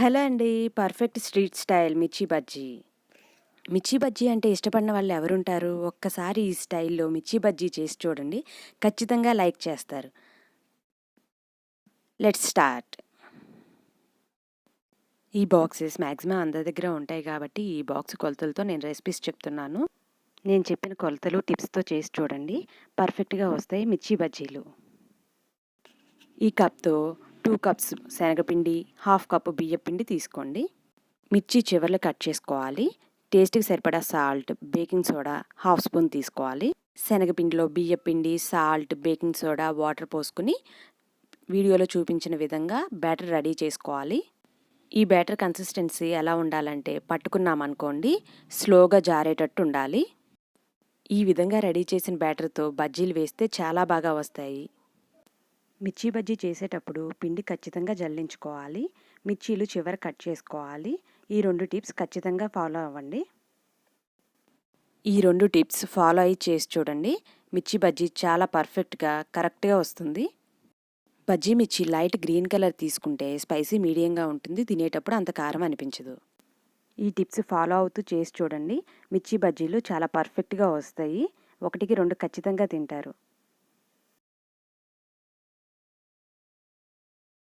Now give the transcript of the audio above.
Hello అండి. Perfect street style మిర్చి బజ్జీ. మిర్చి బజ్జీ అంటే ఇష్టపడిన వాళ్ళు ఎవరుంటారు? ఒక్కసారి ఈ స్టైల్లో మిర్చి బజ్జీ చేసి చూడండి. ఖచ్చితంగా లైక్ చేస్తారు. Let's start. ఈ బాక్సెస్ మ్యాక్సిమం అందరి దగ్గర ఉంటాయి కాబట్టి ఈ బాక్స్ కొలతలతో నేను రెసిపీస్ చెప్తున్నాను. నేను చెప్పిన కొలతలు టిప్స్తో చేసి చూడండి. పర్ఫెక్ట్గా వస్తాయి మిర్చి బజ్జీలు. ఈ కప్తో టూ కప్స్ శనగపిండి హాఫ్ కప్పు బియ్యపిండి తీసుకోండి. మిర్చి చివర్లు కట్ చేసుకోవాలి. టేస్ట్కి సరిపడా salt baking soda half spoon తీసుకోవాలి. శనగపిండిలో బియ్యపిండి సాల్ట్ బేకింగ్ సోడా వాటర్ పోసుకుని వీడియోలో చూపించిన విధంగా బ్యాటర్ రెడీ చేసుకోవాలి. ఈ బ్యాటర్ కన్సిస్టెన్సీ ఎలా ఉండాలంటే పట్టుకున్నామనుకోండి స్లోగా జారేటట్టు ఉండాలి. ఈ విధంగా రెడీ చేసిన బ్యాటర్తో బజ్జీలు వేస్తే చాలా బాగా వస్తాయి. మిర్చి బజ్జీ చేసేటప్పుడు పిండి ఖచ్చితంగా జల్లించుకోవాలి. మిర్చీలు చివర కట్ చేసుకోవాలి. ఈ రెండు టిప్స్ ఖచ్చితంగా ఫాలో అవ్వండి. ఈ రెండు టిప్స్ ఫాలో అయ్యి చేసి చూడండి. మిర్చి బజ్జీ చాలా పర్ఫెక్ట్గా కరెక్ట్గా వస్తుంది. బజ్జీ మిర్చి లైట్ గ్రీన్ కలర్ తీసుకుంటే స్పైసీ మీడియంగా ఉంటుంది. తినేటప్పుడు అంత కారం అనిపించదు. ఈ టిప్స్ ఫాలో అవుతూ చేసి చూడండి. మిర్చి బజ్జీలు చాలా పర్ఫెక్ట్గా వస్తాయి. ఒకటికి రెండు ఖచ్చితంగా తింటారు.